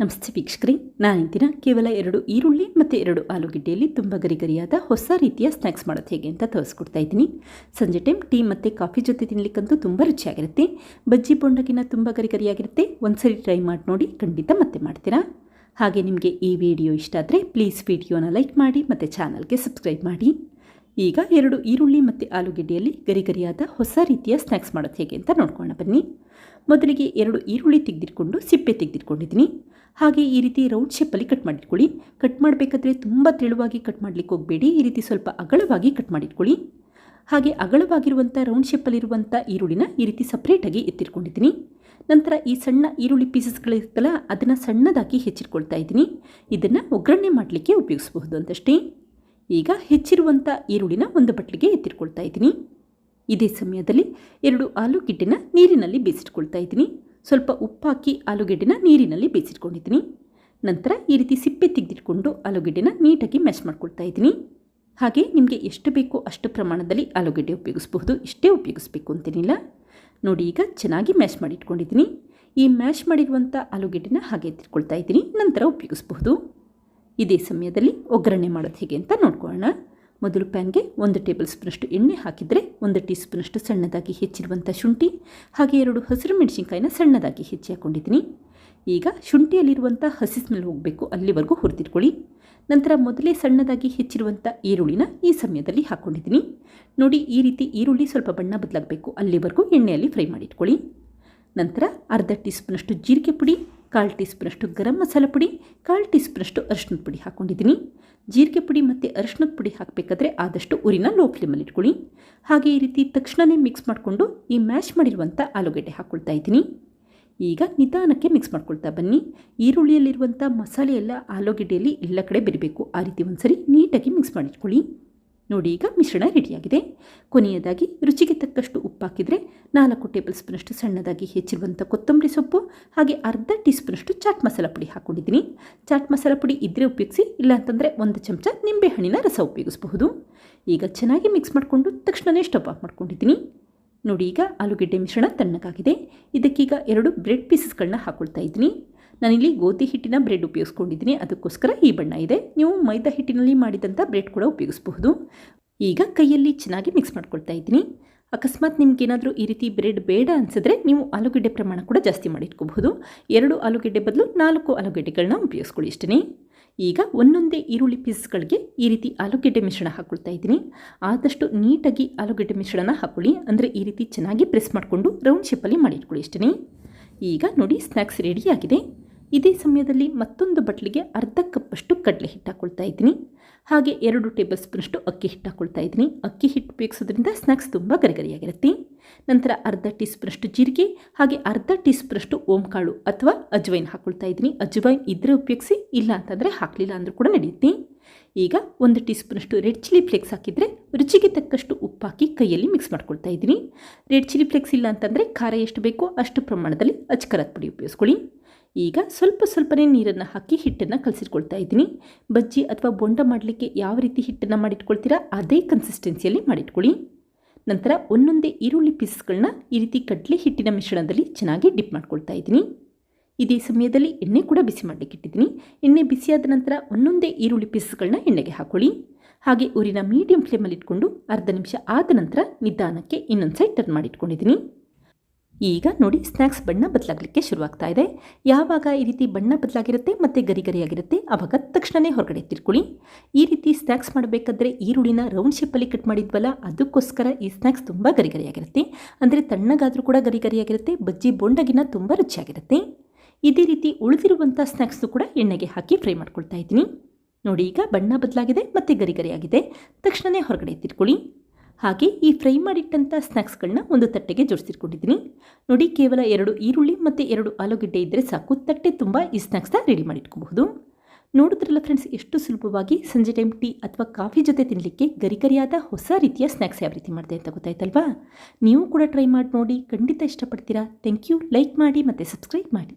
ನಮಸ್ತೆ ನಾನು ನಾನಿಂದಿನ ಕೇವಲ ಎರಡು ಈರುಳ್ಳಿ ಮತ್ತು ಎರಡು ಆಲೂಗಡ್ಡೆಯಲ್ಲಿ ತುಂಬ ಗರಿಗರಿಯಾದ ಹೊಸ ರೀತಿಯ ಸ್ನ್ಯಾಕ್ಸ್ ಮಾಡೋದು ಹೇಗೆ ಅಂತ ತೋರಿಸ್ಕೊಡ್ತಾ ಇದ್ದೀನಿ. ಸಂಜೆ ಟೈಮ್ ಟೀ ಮತ್ತು ಕಾಫಿ ಜೊತೆ ತಿನ್ನಲಿಕ್ಕಂತೂ ತುಂಬ ರುಚಿಯಾಗಿರುತ್ತೆ. ಬಜ್ಜಿ ಬೊಂಡಗಿನ ತುಂಬ ಗರಿಗರಿಯಾಗಿರುತ್ತೆ. ಒಂದ್ಸರಿ ಟ್ರೈ ಮಾಡಿ ನೋಡಿ ಖಂಡಿತ ಮತ್ತೆ ಮಾಡ್ತೀರಾ? ಹಾಗೆ ನಿಮಗೆ ಈ ವಿಡಿಯೋ ಇಷ್ಟ ಆದರೆ ಪ್ಲೀಸ್ ವಿಡಿಯೋನ ಲೈಕ್ ಮಾಡಿ ಮತ್ತು ಚಾನಲ್ಗೆ ಸಬ್ಸ್ಕ್ರೈಬ್ ಮಾಡಿ. ಈಗ ಎರಡು ಈರುಳ್ಳಿ ಮತ್ತು ಆಲೂಗೆಡ್ಡೆಯಲ್ಲಿ ಗರಿಗರಿಯಾದ ಹೊಸ ರೀತಿಯ ಸ್ನ್ಯಾಕ್ಸ್ ಮಾಡೋದು ಹೇಗೆ ಅಂತ ನೋಡ್ಕೊಳ್ಳೋಣ ಬನ್ನಿ. ಮೊದಲಿಗೆ ಎರಡು ಈರುಳ್ಳಿ ತೆಗೆದಿಟ್ಕೊಂಡು ಸಿಪ್ಪೆ ತೆಗೆದಿಟ್ಕೊಂಡಿದ್ದೀನಿ. ಹಾಗೆ ಈ ರೀತಿ ರೌಂಡ್ ಶೇಪಲ್ಲಿ ಕಟ್ ಮಾಡಿಟ್ಕೊಳ್ಳಿ. ಕಟ್ ಮಾಡಬೇಕಾದ್ರೆ ತುಂಬ ತೆಳುವಾಗಿ ಕಟ್ ಮಾಡಲಿಕ್ಕೆ ಹೋಗಬೇಡಿ. ಈ ರೀತಿ ಸ್ವಲ್ಪ ಅಗಲವಾಗಿ ಕಟ್ ಮಾಡಿಟ್ಕೊಳ್ಳಿ. ಹಾಗೆ ಅಗಲವಾಗಿರುವಂಥ ರೌಂಡ್ ಶೇಪಲ್ಲಿರುವಂಥ ಈರುಳ್ಳಿನ ಈ ರೀತಿ ಸಪ್ರೇಟಾಗಿ ಎತ್ತಿಟ್ಕೊಂಡಿದ್ದೀನಿ. ನಂತರ ಈ ಸಣ್ಣ ಈರುಳ್ಳಿ ಪೀಸಸ್ಗಳಿರುತ್ತಲ್ಲ ಅದನ್ನು ಸಣ್ಣದಾಗಿ ಹೆಚ್ಚಿಟ್ಕೊಳ್ತಾ ಇದ್ದೀನಿ. ಇದನ್ನು ಒಗ್ಗರಣೆ ಮಾಡಲಿಕ್ಕೆ ಉಪಯೋಗಿಸಬಹುದು ಅಂತಷ್ಟೇ. ಈಗ ಹೆಚ್ಚಿರುವಂಥ ಈರುಳ್ಳಿನ ಒಂದು ಬಟ್ಲಿಗೆ ಎತ್ತಿಟ್ಕೊಳ್ತಾ ಇದ್ದೀನಿ. ಇದೇ ಸಮಯದಲ್ಲಿ ಎರಡು ಆಲೂಗೆಡ್ಡೆನ ನೀರಿನಲ್ಲಿ ಬೇಯಿಸಿಟ್ಕೊಳ್ತಾ ಇದ್ದೀನಿ. ಸ್ವಲ್ಪ ಉಪ್ಪಾಕಿ ಆಲೂಗೆಡ್ಡೆನ ನೀರಿನಲ್ಲಿ ಬೇಯಿಸಿಟ್ಕೊಂಡಿದ್ದೀನಿ. ನಂತರ ಈ ರೀತಿ ಸಿಪ್ಪೆ ತೆಗೆದಿಟ್ಕೊಂಡು ಆಲೂಗೆಡ್ಡೆನ ನೀಟಾಗಿ ಮ್ಯಾಶ್ ಮಾಡ್ಕೊಳ್ತಾ ಇದ್ದೀನಿ. ಹಾಗೆ ನಿಮಗೆ ಎಷ್ಟು ಬೇಕೋ ಅಷ್ಟು ಪ್ರಮಾಣದಲ್ಲಿ ಆಲೂಗೆಡ್ಡೆ ಉಪಯೋಗಿಸಬಹುದು. ಇಷ್ಟೇ ಉಪಯೋಗಿಸ್ಬೇಕು ಅಂತೇನಿಲ್ಲ. ನೋಡಿ, ಈಗ ಚೆನ್ನಾಗಿ ಮ್ಯಾಶ್ ಮಾಡಿಟ್ಕೊಂಡಿದ್ದೀನಿ. ಈ ಮ್ಯಾಶ್ ಮಾಡಿರುವಂಥ ಆಲೂಗೆಡ್ಡೆನ ಹಾಗೆ ಎತ್ತಿಟ್ಕೊಳ್ತಾ ಇದ್ದೀನಿ. ನಂತರ ಉಪಯೋಗಿಸಬಹುದು. ಇದೇ ಸಮಯದಲ್ಲಿ ಒಗ್ಗರಣೆ ಮಾಡೋದು ಹೇಗೆ ಅಂತ ನೋಡ್ಕೊಳ್ಳೋಣ. ಮೊದಲು ಪ್ಯಾನ್ಗೆ ಒಂದು ಟೇಬಲ್ ಸ್ಪೂನಷ್ಟು ಎಣ್ಣೆ ಹಾಕಿದರೆ ಒಂದು ಟೀ ಸ್ಪೂನಷ್ಟು ಸಣ್ಣದಾಗಿ ಹೆಚ್ಚಿರುವಂಥ ಶುಂಠಿ, ಹಾಗೆ ಎರಡು ಹಸಿರು ಮೆಣಸಿನ್ಕಾಯಿನ ಸಣ್ಣದಾಗಿ ಹೆಚ್ಚಿ ಹಾಕ್ಕೊಂಡಿದ್ದೀನಿ ಈಗ ಶುಂಠಿಯಲ್ಲಿರುವಂಥ ಹಸಿ ಸ್ಮೆಲ್ ಹೋಗಬೇಕು ಅಲ್ಲಿವರೆಗೂ ಹುರಿದಿಟ್ಕೊಳ್ಳಿ. ನಂತರ ಮೊದಲೇ ಸಣ್ಣದಾಗಿ ಹೆಚ್ಚಿರುವಂಥ ಈರುಳ್ಳಿನ ಈ ಸಮಯದಲ್ಲಿ ಹಾಕ್ಕೊಂಡಿದ್ದೀನಿ ನೋಡಿ, ಈ ರೀತಿ ಈರುಳ್ಳಿ ಸ್ವಲ್ಪ ಬಣ್ಣ ಬದಲಾಗಬೇಕು. ಅಲ್ಲಿವರೆಗೂ ಎಣ್ಣೆಯಲ್ಲಿ ಫ್ರೈ ಮಾಡಿಟ್ಕೊಳ್ಳಿ. ನಂತರ ಅರ್ಧ ಟೀ ಸ್ಪೂನಷ್ಟು ಜೀರಿಗೆ ಪುಡಿ ಕಾಲು ಟೀ ಸ್ಪೂನಷ್ಟು ಗರಂ ಮಸಾಲ ಪುಡಿ, ಕಾಲು ಟೀ ಸ್ಪೂನಷ್ಟು ಅರಿಶಿನದ ಪುಡಿ ಹಾಕ್ಕೊಂಡಿದ್ದೀನಿ ಜೀರಿಗೆ ಪುಡಿ ಮತ್ತು ಅರಿಶಿನದ ಪುಡಿ ಹಾಕಬೇಕಾದ್ರೆ ಆದಷ್ಟು ಉರಿನ ಲೋ ಫ್ಲೇಮಲ್ಲಿ ಇಟ್ಕೊಳ್ಳಿ. ಹಾಗೆ ಈ ರೀತಿ ತಕ್ಷಣವೇ ಮಿಕ್ಸ್ ಮಾಡಿಕೊಂಡು ಈ ಮ್ಯಾಶ್ ಮಾಡಿರುವಂಥ ಆಲೂಗಡ್ಡೆ ಹಾಕ್ಕೊಳ್ತಾ ಇದ್ದೀನಿ. ಈಗ ನಿಧಾನಕ್ಕೆ ಮಿಕ್ಸ್ ಮಾಡ್ಕೊಳ್ತಾ ಬನ್ನಿ. ಈರುಳ್ಳಿಯಲ್ಲಿರುವಂಥ ಮಸಾಲೆ ಎಲ್ಲ ಆಲೂಗಡ್ಡೆಯಲ್ಲಿ ಎಲ್ಲ ಕಡೆ ಬೆರಿಬೇಕು. ಆ ರೀತಿ ಒಂದ್ಸರಿ ನೀಟಾಗಿ ಮಿಕ್ಸ್ ಮಾಡಿಟ್ಕೊಳ್ಳಿ. ನೋಡಿ ಈಗ ಮಿಶ್ರಣ ರೆಡಿಯಾಗಿದೆ. ಕೊನೆಯದಾಗಿ ರುಚಿಗೆ ತಕ್ಕಷ್ಟು ಉಪ್ಪು ಹಾಕಿದರೆ ನಾಲ್ಕು ಟೇಬಲ್ ಸ್ಪೂನಷ್ಟು ಸಣ್ಣದಾಗಿ ಹೆಚ್ಚಿರುವಂಥ ಕೊತ್ತಂಬರಿ ಸೊಪ್ಪು ಹಾಗೆ ಅರ್ಧ ಟೀ ಸ್ಪೂನಷ್ಟು ಚಾಟ್ ಮಸಾಲ ಪುಡಿ ಹಾಕ್ಕೊಂಡಿದ್ದೀನಿ ಚಾಟ್ ಮಸಾಲ ಪುಡಿ ಇದ್ದರೆ ಉಪಯೋಗಿಸಿ ಇಲ್ಲ ಅಂತಂದರೆ ಒಂದು ಚಮಚ ನಿಂಬೆಹಣ್ಣಿನ ರಸ ಉಪಯೋಗಿಸಬಹುದು. ಈಗ ಚೆನ್ನಾಗಿ ಮಿಕ್ಸ್ ಮಾಡಿಕೊಂಡು ತಕ್ಷಣವೇ ಸ್ಟವ್ ಆಫ್ ಮಾಡ್ಕೊಂಡಿದ್ದೀನಿ. ನೋಡಿ ಈಗ ಆಲೂಗೆಡ್ಡೆ ಮಿಶ್ರಣ ತಣ್ಣಗಾಗಿದೆ. ಇದಕ್ಕೀಗ ಎರಡು ಬ್ರೆಡ್ ಪೀಸಸ್ಗಳನ್ನ ಹಾಕ್ಕೊಳ್ತಾ ಇದ್ದೀನಿ. ನಾನಿಲ್ಲಿ ಗೋಧಿ ಹಿಟ್ಟಿನ ಬ್ರೆಡ್ ಉಪಯೋಗಿಸ್ಕೊಂಡಿದ್ದೀನಿ. ಅದಕ್ಕೋಸ್ಕರ ಈ ಬಣ್ಣ ಇದೆ. ನೀವು ಮೈದಾ ಹಿಟ್ಟಿನಲ್ಲಿ ಮಾಡಿದಂಥ ಬ್ರೆಡ್ ಕೂಡ ಉಪಯೋಗಿಸಬಹುದು. ಈಗ ಕೈಯಲ್ಲಿ ಚೆನ್ನಾಗಿ ಮಿಕ್ಸ್ ಮಾಡ್ಕೊಳ್ತಾ ಇದ್ದೀನಿ. ಅಕಸ್ಮಾತ್ ನಿಮ್ಗೇನಾದರೂ ಈ ರೀತಿ ಬ್ರೆಡ್ ಬೇಡ ಅನಿಸಿದ್ರೆ ನೀವು ಆಲೂಗೆಡ್ಡೆ ಪ್ರಮಾಣ ಕೂಡ ಜಾಸ್ತಿ ಮಾಡಿಟ್ಕೋಬಹುದು ಎರಡು ಆಲೂಗೆಡ್ಡೆ ಬದಲು ನಾಲ್ಕು ಆಲೂಗೆಡ್ಡೆಗಳನ್ನ ಉಪಯೋಗಿಸ್ಕೊಳ್ಳಿ ಇಷ್ಟೇ ಈಗ ಒಂದೊಂದೇ ಈರುಳ್ಳಿ ಪೀಸ್ಗಳಿಗೆ ಈ ರೀತಿ ಆಲೂಗೆಡ್ಡೆ ಮಿಶ್ರಣ ಹಾಕ್ಕೊಳ್ತಾ ಇದ್ದೀನಿ. ಆದಷ್ಟು ನೀಟಾಗಿ ಆಲೂಗೆಡ್ಡೆ ಮಿಶ್ರಣ ಹಾಕೊಳ್ಳಿ. ಅಂದರೆ ಈ ರೀತಿ ಚೆನ್ನಾಗಿ ಪ್ರೆಸ್ ಮಾಡಿಕೊಂಡು ರೌಂಡ್ ಶೇಪಲ್ಲಿ ಮಾಡಿಟ್ಕೊಳ್ಳಿ ಇಷ್ಟೇ ಈಗ ನೋಡಿ ಸ್ನ್ಯಾಕ್ಸ್ ರೆಡಿಯಾಗಿದೆ ಇದೇ ಸಮಯದಲ್ಲಿ ಮತ್ತೊಂದು ಬಟ್ಲಿಗೆ ಅರ್ಧ ಕಪ್ಪಷ್ಟು ಕಡಲೆ ಹಿಟ್ಟು ಹಾಕ್ಕೊಳ್ತಾ ಇದ್ದೀನಿ. ಹಾಗೆ ಎರಡು ಟೇಬಲ್ ಸ್ಪೂನಷ್ಟು ಅಕ್ಕಿ ಹಿಟ್ಟು ಹಾಕ್ಕೊಳ್ತಾ ಇದ್ದೀನಿ. ಅಕ್ಕಿ ಹಿಟ್ಟು ಉಪಯೋಗಿಸೋದ್ರಿಂದ ಸ್ನ್ಯಾಕ್ಸ್ ತುಂಬ ಗರಿಗರಿಯಾಗಿರುತ್ತೆ. ನಂತರ ಅರ್ಧ ಟೀ ಸ್ಪೂನಷ್ಟು ಜೀರಿಗೆ, ಹಾಗೆ ಅರ್ಧ ಟೀ ಸ್ಪೂನಷ್ಟು ಓಂಕಾಳು ಅಥವಾ ಅಜ್ವೈನ್ ಹಾಕ್ಕೊಳ್ತಾ ಇದ್ದೀನಿ. ಅಜ್ವೈನ್ ಇದ್ದರೆ ಉಪಯೋಗಿಸಿ, ಇಲ್ಲ ಅಂತಂದರೆ ಹಾಕಲಿಲ್ಲ ಅಂದರೂ ಕೂಡ ನಡೆಯುತ್ತೆ. ಈಗ ಒಂದು ಟೀ ಸ್ಪೂನಷ್ಟು ರೆಡ್ ಚಿಲ್ಲಿ ಫ್ಲೇಕ್ಸ್ ಹಾಕಿದರೆ ರುಚಿಗೆ ತಕ್ಕಷ್ಟು ಉಪ್ಪು ಹಾಕಿ ಕೈಯಲ್ಲಿ ಮಿಕ್ಸ್ ಮಾಡ್ಕೊಳ್ತಾ ಇದ್ದೀನಿ. ರೆಡ್ ಚಿಲ್ಲಿ ಫ್ಲೇಕ್ಸ್ ಇಲ್ಲ ಅಂತಂದರೆ ಖಾರ ಎಷ್ಟು ಬೇಕೋ ಅಷ್ಟು ಪ್ರಮಾಣದಲ್ಲಿ ಅಚ್ಕರದ ಪುಡಿ ಉಪಯೋಗಿಸ್ಕೊಳ್ಳಿ. ಈಗ ಸ್ವಲ್ಪ ಸ್ವಲ್ಪನೇ ನೀರನ್ನು ಹಾಕಿ ಹಿಟ್ಟನ್ನು ಕಲಸಿಟ್ಕೊಳ್ತಾ ಇದ್ದೀನಿ. ಬಜ್ಜಿ ಅಥವಾ ಬೊಂಡ ಮಾಡಲಿಕ್ಕೆ ಯಾವ ರೀತಿ ಹಿಟ್ಟನ್ನು ಮಾಡಿಟ್ಕೊಳ್ತೀರಾ ಅದೇ ಕನ್ಸಿಸ್ಟೆನ್ಸಿಯಲ್ಲಿ ಮಾಡಿಟ್ಕೊಳ್ಳಿ. ನಂತರ ಒಂದೊಂದೇ ಈರುಳ್ಳಿ ಪೀಸ್ಗಳನ್ನ ಈ ರೀತಿ ಕಡಲೆ ಹಿಟ್ಟಿನ ಮಿಶ್ರಣದಲ್ಲಿ ಚೆನ್ನಾಗಿ ಡಿಪ್ ಮಾಡ್ಕೊಳ್ತಾ ಇದ್ದೀನಿ. ಇದೇ ಸಮಯದಲ್ಲಿ ಎಣ್ಣೆ ಕೂಡ ಬಿಸಿ ಮಾಡಲಿಕ್ಕೆ ಇಟ್ಟಿದ್ದೀನಿ. ಎಣ್ಣೆ ಬಿಸಿಯಾದ ನಂತರ ಒಂದೊಂದೇ ಈರುಳ್ಳಿ ಪೀಸ್ಗಳನ್ನ ಎಣ್ಣೆಗೆ ಹಾಕೊಳ್ಳಿ. ಹಾಗೆ ಊರಿನ ಮೀಡಿಯಂ ಫ್ಲೇಮಲ್ಲಿ ಇಟ್ಕೊಂಡು ಅರ್ಧ ನಿಮಿಷ ಆದ ನಂತರ ನಿಧಾನಕ್ಕೆ ಇನ್ನೊಂದು ಸೈಡ್ ಟರ್ನ್ ಮಾಡಿಟ್ಕೊಂಡಿದ್ದೀನಿ. ಈಗ ನೋಡಿ ಸ್ನ್ಯಾಕ್ಸ್ ಬಣ್ಣ ಬದಲಾಗಲಿಕ್ಕೆ ಶುರುವಾಗ್ತಾ ಇದೆ. ಯಾವಾಗ ಈ ರೀತಿ ಬಣ್ಣ ಬದಲಾಗಿರುತ್ತೆ ಮತ್ತು ಗರಿ ಗರಿಯಾಗಿರುತ್ತೆ ಆವಾಗ ತಕ್ಷಣವೇ ಹೊರಗಡೆ ತಿರ್ಕೊಳ್ಳಿ. ಈ ರೀತಿ ಸ್ನ್ಯಾಕ್ಸ್ ಮಾಡಬೇಕಾದ್ರೆ ಈರುಳ್ಳಿನ ರೌಂಡ್ ಶೇಪಲ್ಲಿ ಕಟ್ ಮಾಡಿದ್ವಲ್ಲ, ಅದಕ್ಕೋಸ್ಕರ ಈ ಸ್ನ್ಯಾಕ್ಸ್ ತುಂಬ ಗರಿ ಗರಿಯಾಗಿರುತ್ತೆ ಅಂದರೆ ತಣ್ಣಗಾದರೂ ಕೂಡ ಗರಿ ಗರಿಯಾಗಿರುತ್ತೆ ಬಜ್ಜಿ ಬೊಂಡಗಿನ ತುಂಬ ರುಚಿಯಾಗಿರುತ್ತೆ. ಇದೇ ರೀತಿ ಉಳಿದಿರುವಂಥ ಸ್ನ್ಯಾಕ್ಸು ಕೂಡ ಎಣ್ಣೆಗೆ ಹಾಕಿ ಫ್ರೈ ಮಾಡ್ಕೊಳ್ತಾ ಇದ್ದೀನಿ. ನೋಡಿ, ಈಗ ಬಣ್ಣ ಬದಲಾಗಿದೆ ಮತ್ತು ಗರಿ ಗರಿಯಾಗಿದೆ ತಕ್ಷಣವೇ ಹೊರಗಡೆ ತಿರ್ಕೊಳ್ಳಿ. ಹಾಗೆ ಈ ಫ್ರೈ ಮಾಡಿಟ್ಟಂಥ ಸ್ನ್ಯಾಕ್ಸ್ಗಳನ್ನ ಒಂದು ತಟ್ಟೆಗೆ ಜೋಡಿಸಿಟ್ಕೊಂಡಿದ್ದೀನಿ. ನೋಡಿ, ಕೇವಲ ಎರಡು ಈರುಳ್ಳಿ ಮತ್ತು ಎರಡು ಆಲೂಗಡ್ಡೆ ಇದ್ದರೆ ಸಾಕು. ತಟ್ಟೆ ತುಂಬ ಈ ಸ್ನ್ಯಾಕ್ಸ್ನ ರೆಡಿ ಮಾಡಿಟ್ಕೋಬಹುದು. ನೋಡಿದ್ರಲ್ಲ ಫ್ರೆಂಡ್ಸ್ ಎಷ್ಟು ಸುಲಭವಾಗಿ ಸಂಜೆ ಟೈಮ್ ಟೀ ಅಥವಾ ಕಾಫಿ ಜೊತೆ ತಿನ್ನಲಿಕ್ಕೆ ಗರಿಗರಿಯಾದ ಹೊಸ ರೀತಿಯ ಸ್ನ್ಯಾಕ್ಸ್ ಯಾವ ರೀತಿ ಮಾಡಿದೆ ಅಂತ ಗೊತ್ತಾಯ್ತಲ್ವಾ? ನೀವು ಕೂಡ ಟ್ರೈ ಮಾಡಿ ನೋಡಿ. ಖಂಡಿತ ಇಷ್ಟಪಡ್ತೀರಾ. ಥ್ಯಾಂಕ್ ಯು ಲೈಕ್ ಮಾಡಿ ಮತ್ತು ಸಬ್ಸ್ಕ್ರೈಬ್ ಮಾಡಿ.